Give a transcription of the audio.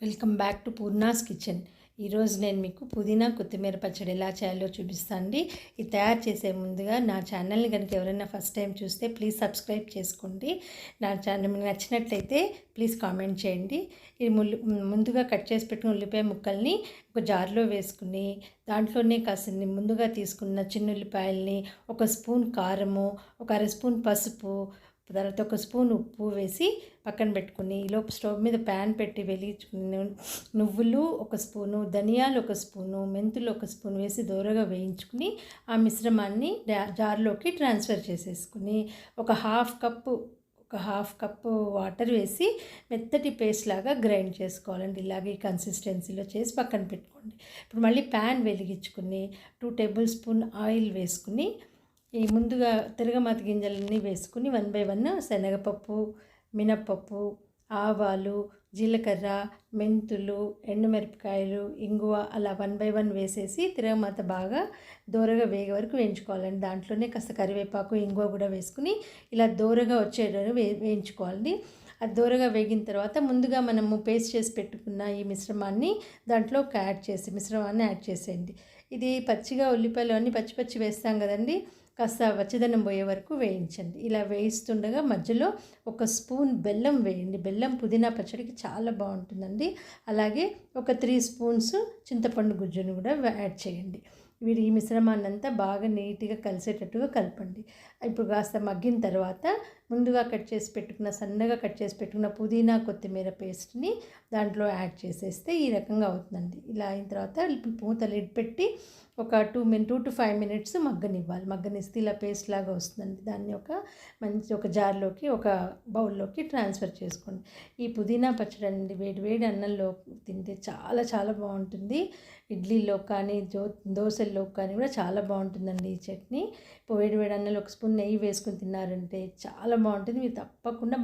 Welcome back to Purna's kitchen. ఈరోజు నేను మీకు పుదీనా కొత్తిమీర పచ్చడి ఎలా చేయాలో చూపిస్తానండి ఇది తయారు చేసే ముందుగా నా ఛానల్ని కనుక ఎవరైనా ఫస్ట్ టైం చూస్తే ప్లీజ్ సబ్స్క్రైబ్ చేసుకోండి. నా ఛానల్ మీకు నచ్చినట్లయితే ప్లీజ్ కామెంట్ చేయండి. ఇది ముల్లు ముందుగా కట్ చేసి పెట్టిన ఉల్లిపాయ ముక్కల్ని ఒక జార్లో వేసుకుని దాంట్లోనే కాసిన ముందుగా తీసుకున్న చిన్న ఉల్లిపాయల్ని ఒక స్పూన్ కారము ఒక అర స్పూన్ పసుపు తర్వాత ఒక స్పూన్ ఉప్పు వేసి పక్కన పెట్టుకుని ఈలోపు స్టవ్ మీద ప్యాన్ పెట్టి వెలిగించుకుని నువ్వులు ఒక స్పూను ధనియాలు ఒక స్పూను మెంతులు ఒక స్పూన్ వేసి దూరగా వేయించుకుని ఆ మిశ్రమాన్ని జార్లోకి ట్రాన్స్ఫర్ చేసేసుకుని ఒక హాఫ్ కప్పు ఒక హాఫ్ కప్పు వాటర్ వేసి మెత్తటి పేస్ట్ లాగా గ్రైండ్ చేసుకోవాలండి. ఇలాగే కన్సిస్టెన్సీలో చేసి పక్కన పెట్టుకోండి. ఇప్పుడు మళ్ళీ ప్యాన్ వెలిగించుకుని టూ టేబుల్ స్పూన్ ఆయిల్ వేసుకుని ఈ ముందుగా తిరగమాత గింజలన్నీ వేసుకుని వన్ బై వన్ శనగపప్పు మినప్పప్పు ఆవాలు జీలకర్ర మెంతులు ఎండుమిరపకాయలు ఇంగువ అలా వన్ బై వన్ వేసేసి తిరగమాత బాగా దూరగా వేగే వరకు వేయించుకోవాలండి. దాంట్లోనే కాస్త కరివేపాకు ఇంగువ కూడా వేసుకుని ఇలా దూరగా వచ్చేటట్టు వే వేయించుకోవాలి అది దూరగా వేగిన తర్వాత ముందుగా మనము పేస్ట్ చేసి పెట్టుకున్న ఈ మిశ్రమాన్ని దాంట్లోకి యాడ్ చేసి మిశ్రమాన్ని యాడ్ చేసేయండి. ఇది పచ్చిగా ఉల్లిపాయలు అన్నీ పచ్చి పచ్చి వేస్తాం కదండి కాస్త వచ్చదనం పోయే వరకు వేయించండి. ఇలా వేయిస్తుండగా మధ్యలో ఒక స్పూన్ బెల్లం వేయండి. బెల్లం పుదీనా పచ్చడికి చాలా బాగుంటుందండి. అలాగే ఒక త్రీ స్పూన్స్ చింతపండు గుజ్జును కూడా యాడ్ చేయండి. వీడి ఈ మిశ్రమాన్ని అంతా బాగా నీట్గా కలిసేటట్టుగా కలపండి. ఇప్పుడు కాస్త మగ్గిన తర్వాత ముందుగా కట్ చేసి పెట్టుకున్న సన్నగా కట్ చేసి పెట్టుకున్న పుదీనా కొత్తిమీర పేస్ట్ని దాంట్లో యాడ్ చేసేస్తే ఈ రకంగా అవుతుందండి. ఇలా అయిన తర్వాత మూత లిడ్ పెట్టి ఒక two minute two to five minutes మగ్గనివ్వాలి. మగ్గనిస్తే ఇలా పేస్ట్ లాగా వస్తుందండి. దాన్ని ఒక మంచి ఒక జార్లోకి ఒక బౌల్లోకి ట్రాన్స్ఫర్ చేసుకోండి. ఈ పుదీనా పచ్చడి అండి వేడి వేడి అన్నంలో తింటే చాలా చాలా బాగుంటుంది. ఇడ్లీలో కానీ దో దోశల్లో కానీ కూడా చాలా బాగుంటుందండి ఈ చట్నీ. ఇప్పుడు వేడి వేడి అన్నంలో ఒక స్పూన్ నెయ్యి వేసుకుని తిన్నారంటే చాలా చాలా బాగుంటుంది. మీరు తప్పకుండా